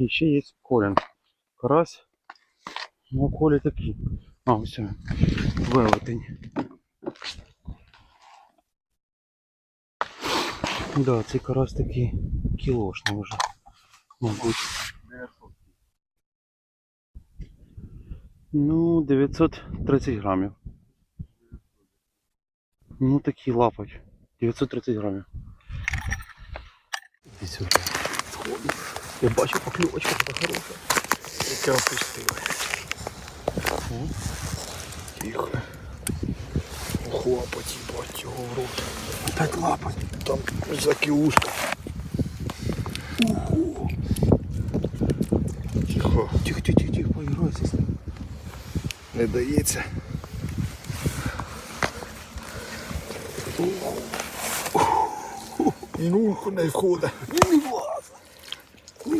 і ще є. Карась. Ну, колі такі. А, він. велетень. Да, цей карась такий кілошний вже. Мабуть. Ну, 930 грамів. Ну такий лапать. 930 грамів. Іди сюди. Я бачу покльовочка така хороша. Яке опустили. Тихо. Ох, лапать, їбать його в рот. Опять лапать. Там закиушка. Тихо. Тихо, тихо, тихо, тихо, поіграйся з ним. Не дається. І нульку не входить. Він не